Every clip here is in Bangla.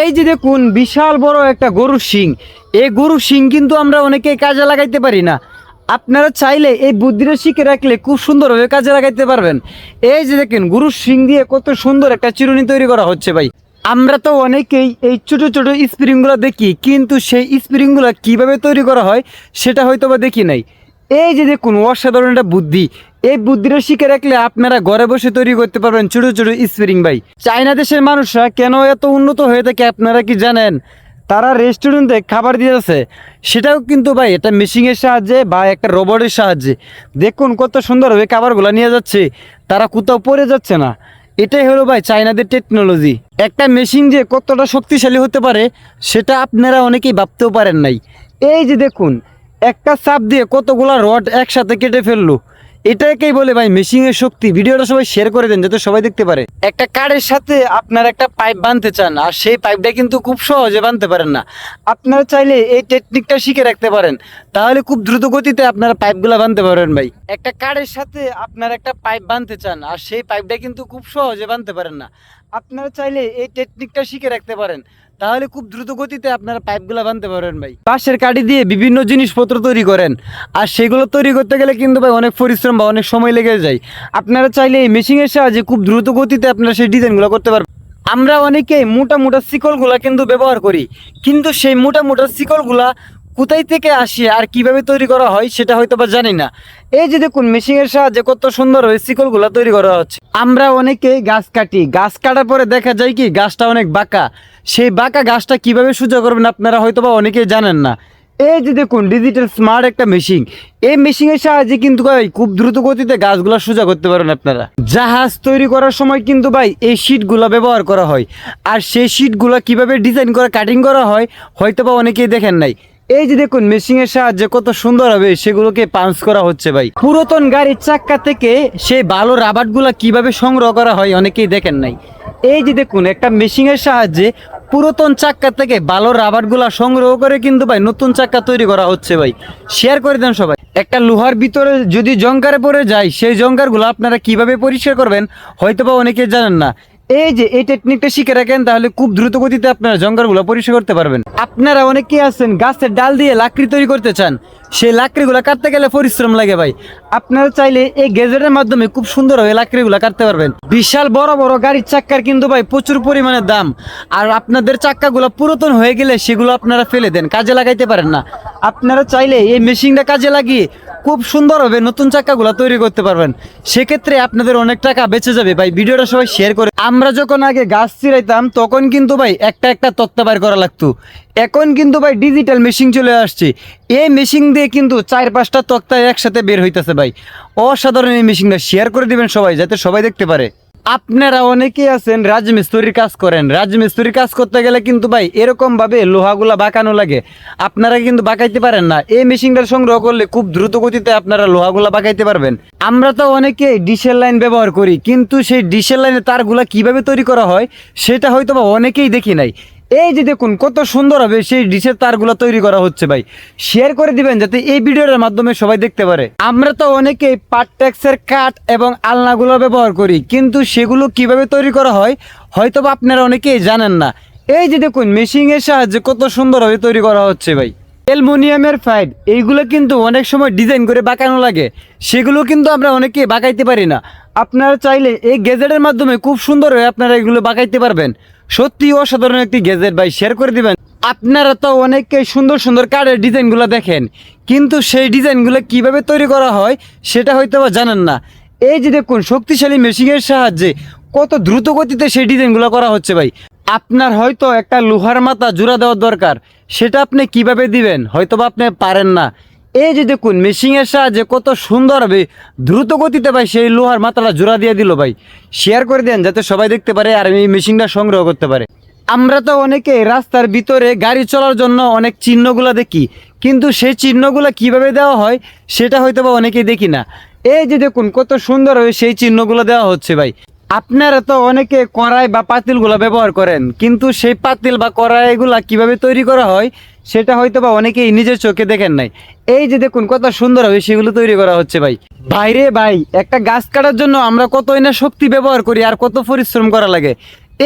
এই যে দেখুন, বিশাল বড় একটা গরুর শিং। এই গরুর শিং কিন্তু আমরা অনেকে কাজে লাগাইতে পারি না। আপনারা চাইলে এই বুদ্ধিটা শিখে রাখলে খুব সুন্দরভাবে কাজে লাগাইতে পারবেন। এই যে দেখেন, গরুর শিং দিয়ে কত সুন্দর একটা চিরুনি তৈরি করা হচ্ছে ভাই। আমরা তো অনেকেই এই ছোটো ছোটো স্প্রিংগুলো দেখি, কিন্তু সেই স্প্রিংগুলো কীভাবে তৈরি করা হয়, সেটা হয়তো বা দেখি নাই। এই যে দেখুন, অসাধারণ একটা বুদ্ধি। এই বুদ্ধিটা শিখে রাখলে আপনারা ঘরে বসে তৈরি করতে পারবেন ছোট ছোট স্প্রিং ভাই চায়না দেশের মানুষরা কেন এত উন্নত হয়ে থাকে আপনারা কি জানেন? তারা রেস্টুরেন্টে খাবার দিয়েছে সেটাও কিন্তু ভাই, এটা মেশিনের সাহায্যে বা একটা রোবটের সাহায্যে। দেখুন কত সুন্দরভাবে খাবারগুলো নিয়ে যাচ্ছে। তারা কোথাও পড়ে যাচ্ছে না। এটাই হলো ভাই চায়নাদের টেকনোলজি একটা মেশিন যে কতটা শক্তিশালী হতে পারে, সেটা আপনারা অনেকেই ভাবতেও পারেন নাই। এই যে দেখুন, একটা চাপ দিয়ে কতগুলা রড একসাথে কেটে ফেলল। এটাকেই বলে ভাই মেশিনের শক্তি। ভিডিওটা সবাই শেয়ার করে দেন, যাতে সবাই দেখতে পারে। একটা কারের সাথে আপনার একটা পাইপ বাঁধতে চান, আর সেই পাইপটা কিন্তু খুব সহজে বাঁধতে পারেন না। আপনারা চাইলে এই টেকনিকটা শিখে রাখতে পারেন। তাহলে খুব দ্রুত গতিতে আপনারা পাইপগুলো বাঁধতে পারবেন ভাই। একটা কারের সাথে আপনার একটা পাইপ বাঁধতে চান, আর সেই পাইপটা কিন্তু খুব সহজে বাঁধতে পারেন না। আপনারা চাইলে এই টেকনিকটা শিখে রাখতে পারেন। তাহলে খুব দ্রুত গতিতে আপনারা পাইপগুলো বানতে পারেন ভাই। বাঁশের কাঠি দিয়ে বিভিন্ন জিনিসপত্র তৈরি করেন। আর সেগুলো তৈরি করতে গেলে কিন্তু ভাই অনেক পরিশ্রম বা অনেক সময় লেগে যায়। আপনারা চাইলে এই মেশিনের সাহায্যে খুব দ্রুত গতিতে আপনারা সেই ডিজাইনগুলো করতে পারবেন। আমরা অনেকেই মোটা মোটা শিকলগুলা কিন্তু ব্যবহার করি। কিন্তু সেই মোটা মোটা শিকলগুলা কোথায় থেকে আসে আর কীভাবে তৈরি করা হয় সেটা হয়তো বা জানি না। এই যে দেখুন মেশিনের সাহায্যে কত সুন্দর শিকলগুলা তৈরি করা হচ্ছে। আমরা অনেকেই গাছ কাটি। গাছ কাটার পরে দেখা যায় কি, গাছটা অনেক বাঁকা। সেই বাঁকা গাছটা কীভাবে সোজা করবেন আপনারা হয়তো বা অনেকেই জানেন না। এই যে দেখুন ডিজিটাল স্মার্ট একটা মেশিন এই মেশিনের সাহায্যে কিন্তু ভাই খুব দ্রুত গতিতে গাছগুলো সোজা করতে পারেন আপনারা। জাহাজ তৈরি করার সময় কিন্তু ভাই এই শিটগুলো ব্যবহার করা হয়। আর সেই শিটগুলো কীভাবে ডিজাইন করা কাটিং করা হয়, হয়তো বা অনেকেই দেখেন নাই। এই যে দেখুন মেশিনের সাহায্যে কত সুন্দর হবে, সেগুলোকে পাঞ্চ করা হচ্ছে ভাই। পুরাতন গাড়ির চাক্কা থেকে সেই ভালো রাবারগুলা কীভাবে সংগ্রহ করা হয় অনেকেই দেখেন নাই। এই যে দেখুন, একটা মেশিনের সাহায্যে পুরাতন চাক্কা থেকে ভালো রাবারগুলা সংগ্রহ করে কিন্তু ভাই নতুন চাক্কা তৈরি করা হচ্ছে ভাই। শেয়ার করে দেন সবাই। একটা লোহার ভিতরে যদি জঙ্কারে পড়ে যায়, সেই জঙ্কারগুলো আপনারা কীভাবে পরিষ্কার করবেন হয়তো বা অনেকে জানেন না। এই যে এই টেকনিকটা শিখে রাখেন, তাহলে খুব দ্রুত গতিতে আপনারা জঙ্গলগুলো পরিষ্কার করতে পারবেন। আপনারা অনেকেই আছেন, গাছের ডাল দিয়ে লাকড়ি তৈরি করতে চান। সেই লাকড়িগুলো কাটতে গেলে পরিশ্রম লাগে ভাই। আপনারা চাইলে এই গেজেটের মাধ্যমে খুব সুন্দর হয়ে লাকড়িগুলো কাটতে পারবেন। বিশাল বড় বড় গাড়ির চাক্কার কিন্তু ভাই প্রচুর পরিমাণে দাম। আর আপনাদের চাক্কাগুলো পুরাতন হয়ে গেলে সেগুলো আপনারা ফেলে দেন, কাজে লাগাইতে পারেন না। আপনারা চাইলে এই মেশিনটা কাজে লাগিয়ে খুব সুন্দরভাবে নতুন চাকাগুলো তৈরি করতে পারবেন। সেক্ষেত্রে আপনাদের অনেক টাকা বেঁচে যাবে। ভাই, ভিডিওটা সবাই শেয়ার করে। আমরা যখন আগে গাছ চিরাইতাম, তখন কিন্তু ভাই একটা একটা তক্তা বার করা লাগতো। এখন কিন্তু ভাই ডিজিটাল মেশিন চলে আসছে। এই মেশিন দিয়ে কিন্তু চার পাঁচটা তক্তা একসাথে বের হইতেছে ভাই। অসাধারণ এই মেশিনটা শেয়ার করে দিবেন সবাই, যাতে সবাই দেখতে পারে। আপনারা অনেকেই আছেন রাজমিস্ত্রির কাজ করেন। রাজমিস্ত্রির কাজ করতে গেলে কিন্তু ভাই এরকমভাবে লোহাগুলা বাঁকানো লাগে। আপনারা কিন্তু বাঁকাইতে পারেন না। এই মেশিনটা সংগ্রহ করলে খুব দ্রুত গতিতে আপনারা লোহাগুলা বাঁকাইতে পারবেন। আমরা তো অনেকে ডিশের লাইন ব্যবহার করি, কিন্তু সেই ডিশের লাইনে তারগুলা কীভাবে তৈরি করা হয়, সেটা হয়তো বা অনেকেই দেখি নাই। এই যে দেখুন, কত সুন্দর হবে সেই ডিশের তারগুলো তৈরি করা হচ্ছে ভাই। শেয়ার করে দিবেন যাতে এই ভিডিওর মাধ্যমে সবাই দেখতে পারে। আমরা তো অনেকেই পার্টেক্সের কাঠ এবং আলনাগুলো ব্যবহার করি, কিন্তু সেগুলো কীভাবে তৈরি করা হয় হয়তো আপনারা অনেকেই জানেন না। এই যে দেখুন মেশিনের সাহায্যে কত সুন্দরভাবে তৈরি করা হচ্ছে ভাই। অ্যালমোনিয়ামের ফাইড এইগুলো কিন্তু অনেক সময় ডিজাইন করে বাঁকানো লাগে। সেগুলো কিন্তু আমরা অনেকে বাঁকাইতে পারি না। আপনারা চাইলে এই গেজেটের মাধ্যমে খুব সুন্দর হয়ে আপনারা এগুলো বাঁকাইতে পারবেন। সত্যি অসাধারণ একটি গেজেট ভাই শেয়ার করে দিবেন। আপনারা তো অনেকে সুন্দর সুন্দর কার্ডের ডিজাইনগুলো দেখেন, কিন্তু সেই ডিজাইনগুলো কীভাবে তৈরি করা হয় সেটা হয়তো বা জানেন না। এই যে দেখুন, শক্তিশালী মেশিনের সাহায্যে কত দ্রুত গতিতে সেই ডিজাইনগুলো করা হচ্ছে ভাই। আপনার হয়তো একটা লোহার মাথা জোড়া দেওয়ার দরকার, সেটা আপনি কীভাবে দিবেন? হয়তো বা আপনি পারেন না। এই যে দেখুন, মেশিনের সাহায্যে কত সুন্দর হবে দ্রুত গতিতে ভাই সেই লোহার মাথাটা জোড়া দিয়ে দিল ভাই। শেয়ার করে দেন যাতে সবাই দেখতে পারে আর এই মেশিনটা সংগ্রহ করতে পারে। আমরা তো অনেকে রাস্তার ভিতরে গাড়ি চলার জন্য অনেক চিহ্নগুলো দেখি, কিন্তু সেই চিহ্নগুলো কীভাবে দেওয়া হয়, সেটা হয়তো বা অনেকেই দেখি না। এই যে দেখুন, কত সুন্দর হয়ে সেই চিহ্নগুলো দেওয়া হচ্ছে ভাই। আপনারা তো অনেকে কড়াই বা পাতিলগুলো ব্যবহার করেন, কিন্তু সেই পাতিল বা কড়াইগুলা কীভাবে তৈরি করা হয়, সেটা হয়তো বা অনেকেই নিজের চোখে দেখেন নাই। এই যে দেখুন কত সুন্দর হবে সেগুলো তৈরি করা হচ্ছে ভাই। বাইরে ভাই, একটা গাছ কাটার জন্য আমরা কতই না শক্তি ব্যবহার করি আর কত পরিশ্রম করা লাগে।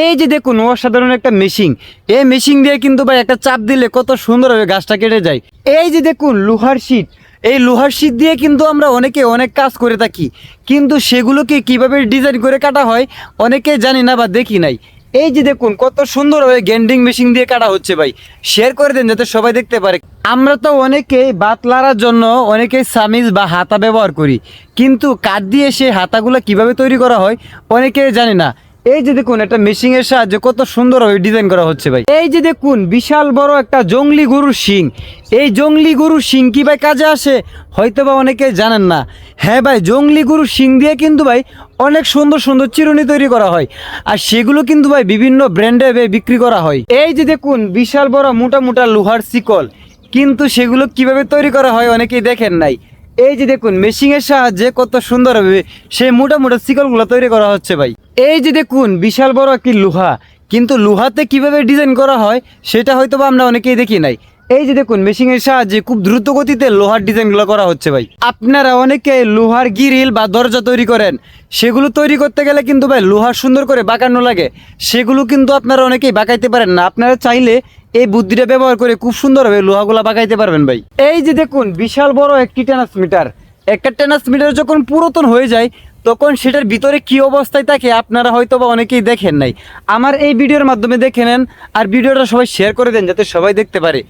এই যে দেখুন অসাধারণ একটা মেশিন। এই মেশিন দিয়ে কিন্তু ভাই একটা চাপ দিলে কত সুন্দর হবে গাছটা কেটে যায়। এই যে দেখুন লোহার শীট এই লোহার শীট দিয়ে কিন্তু আমরা অনেকে অনেক কাজ করে থাকি। কিন্তু সেগুলোকে কীভাবে ডিজাইন করে কাটা হয়, অনেকে জানি না বা দেখি নাই। এই যে দেখুন, কত সুন্দর হয়ে গ্যান্ডিং মেশিন দিয়ে কাটা হচ্ছে ভাই। শেয়ার করে দেন যাতে সবাই দেখতে পারে। আমরা তো অনেকেই বাত লাড়ার জন্য অনেকেই সামিজ বা হাতা ব্যবহার করি। কিন্তু কাঠ দিয়ে সেই হাতাগুলো কীভাবে তৈরি করা হয় অনেকে জানি না। এই যে দেখুন, একটা মেশিনের সাহায্যে কত সুন্দরভাবে ডিজাইন করা হচ্ছে ভাই। এই যে দেখুন, বিশাল বড় একটা জঙ্গলি গরুর শিং। এই জঙ্গলি গরুর শিং কি ভাই কাজে আসে? হয়তো বা অনেকে জানেন না। হ্যাঁ ভাই, জঙ্গলি গরুর শিং দিয়ে কিন্তু ভাই অনেক সুন্দর সুন্দর চিরুনি তৈরি করা হয়। আর সেগুলো কিন্তু ভাই বিভিন্ন ব্র্যান্ডে বিক্রি করা হয়। এই যে দেখুন, বিশাল বড় মোটা মোটা লোহার শিকল। কিন্তু সেগুলো কীভাবে তৈরি করা হয় অনেকেই দেখেন নাই। এই যে দেখুন মেশিনের সাহায্যে কত সুন্দর হবে সেই মোটা মোটা শিকলগুলো তৈরি করা হচ্ছে ভাই। এই যে দেখুন, বিশাল বড় একটি লোহা। কিন্তু লোহাতে কীভাবে ডিজাইন করা হয়, সেটা হয়তো বা আমরা অনেকেই দেখি নাই। এই যে দেখুন মেশিনের সাহায্যে খুব দ্রুত গতিতে লোহার ডিজাইনগুলো করা হচ্ছে ভাই। আপনারা অনেকে লোহার গিরিল বা দরজা তৈরি করেন। সেগুলো তৈরি করতে গেলে কিন্তু ভাই লোহার সুন্দর করে বাঁকানো লাগে। সেগুলো কিন্তু আপনারা অনেকেই বাঁকাইতে পারেন না। আপনারা চাইলে এই বুদ্ধিটা ব্যবহার করে খুব সুন্দরভাবে লোহাগুলা বাঁকাইতে পারবেন ভাই। এই যে দেখুন, বিশাল বড় একটি ট্রান্সমিটার একটা ট্রান্সমিটার যখন পুরাতন হয়ে যায় তখন সেটার ভিতরে কি অবস্থায় থাকে আপনারা হয়তো বা অনেকেই দেখেন নাই। আমার এই ভিডিওর মাধ্যমে দেখে নেন আর ভিডিওটা সবাই শেয়ার করে দেন যাতে সবাই দেখতে পারে।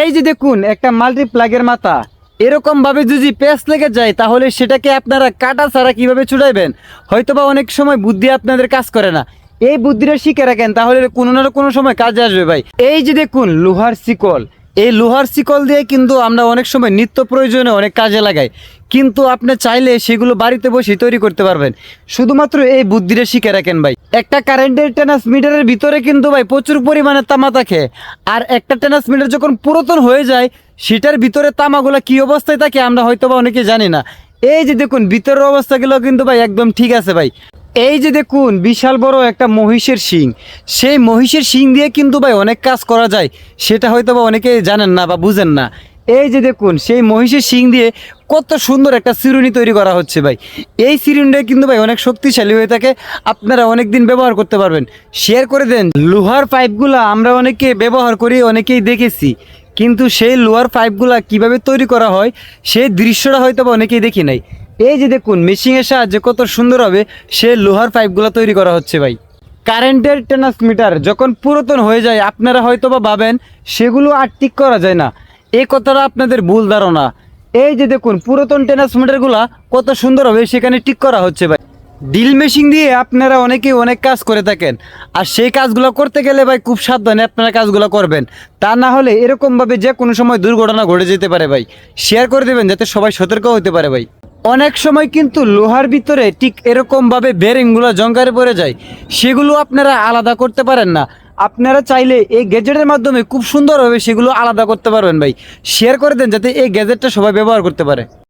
এই যে দেখুন, একটা মাল্টি প্লাগের মাথা। এরকম ভাবে যদি পেঁচ লেগে যায়, তাহলে সেটাকে আপনারা কাটা ছাড়া কীভাবে চুড়াইবেন হয়তো বা অনেক সময় বুদ্ধি আপনাদের কাজ করে না। এই বুদ্ধিটা শিখে রাখেন, তাহলে কোনো না কোনো সময় কাজে আসবে ভাই। এই যে দেখুন, লোহার শিকল। এই লোহার শিকল দিয়ে কিন্তু আমরা অনেক সময় নিত্য প্রয়োজনে অনেক কাজে লাগাই। কিন্তু আপনি চাইলে সেগুলো বাড়িতে বসে তৈরি করতে পারবেন। শুধুমাত্র এই বুদ্ধিটা শিখে রাখেন ভাই। একটা কারেন্টের ট্রান্সমিটারের ভিতরে কিন্তু ভাই প্রচুর পরিমাণে তামা থাকে। আর একটা ট্রান্সমিটার যখন পুরাতন হয়ে যায়, সেটার ভিতরে তামাগুলো কি অবস্থায় থাকে আমরা হয়তো বা অনেকে জানি না। এই যে দেখুন, ভিতরের অবস্থাগুলো কিন্তু ভাই একদম ঠিক আছে ভাই। এই যে দেখুন, বিশাল বড় একটা মহিষের শিং। সেই মহিষের শিং দিয়ে কিন্তু ভাই অনেক কাজ করা যায়। সেটা হয়তো বা অনেকে জানেন না বা বুঝেন না। এই যে দেখুন, সেই মহিষের শিং দিয়ে কত সুন্দর একটা চিরুনি তৈরি করা হচ্ছে ভাই। এই চিরুনিটা কিন্তু ভাই অনেক শক্তিশালী হয়ে থাকে। আপনারা অনেক দিন ব্যবহার করতে পারবেন। শেয়ার করে দেন, লোহার পাইপগুলো আমরা অনেকে ব্যবহার করি, অনেকেই দেখেছি। কিন্তু সেই লোহার পাইপগুলো কীভাবে তৈরি করা হয়, সেই দৃশ্যটা হয়তো বা অনেকেই দেখি নাই। এই যে দেখুন মেশিনের সাহায্যে কত সুন্দর হবে, সে লোহার পাইপগুলো তৈরি করা হচ্ছে ভাই। কারেন্টের ট্রান্সমিটার যখন পুরাতন হয়ে যায়, আপনারা হয়তো বা ভাবেন, সেগুলো আর ঠিক করা যায় না। এই কথাটা আপনাদের ভুল ধারণা। এই যে দেখুন, পুরাতন ট্রান্সমিটারগুলা কত সুন্দর হবে, সেখানে ঠিক করা হচ্ছে ভাই। ডিল মেশিন দিয়ে আপনারা অনেকেই অনেক কাজ করে থাকেন। আর সেই কাজগুলো করতে গেলে ভাই খুব সাবধানে আপনারা কাজগুলো করবেন। তা না হলে এরকমভাবে যে কোনো সময় দুর্ঘটনা ঘটে যেতে পারে ভাই। শেয়ার করে দেবেন, যাতে সবাই সতর্ক হতে পারে ভাই। অনেক সময় কিন্তু লোহার ভিতরে ঠিক এরকমভাবে বেরিংগুলো জঙ্গারে পড়ে যায়, সেগুলো আপনারা আলাদা করতে পারেন না। আপনারা চাইলে এই গ্যাজেটের মাধ্যমে খুব সুন্দরভাবে সেগুলো আলাদা করতে পারবেন ভাই। শেয়ার করে দেন যাতে এই গ্যাজেটটা সবাই ব্যবহার করতে পারে।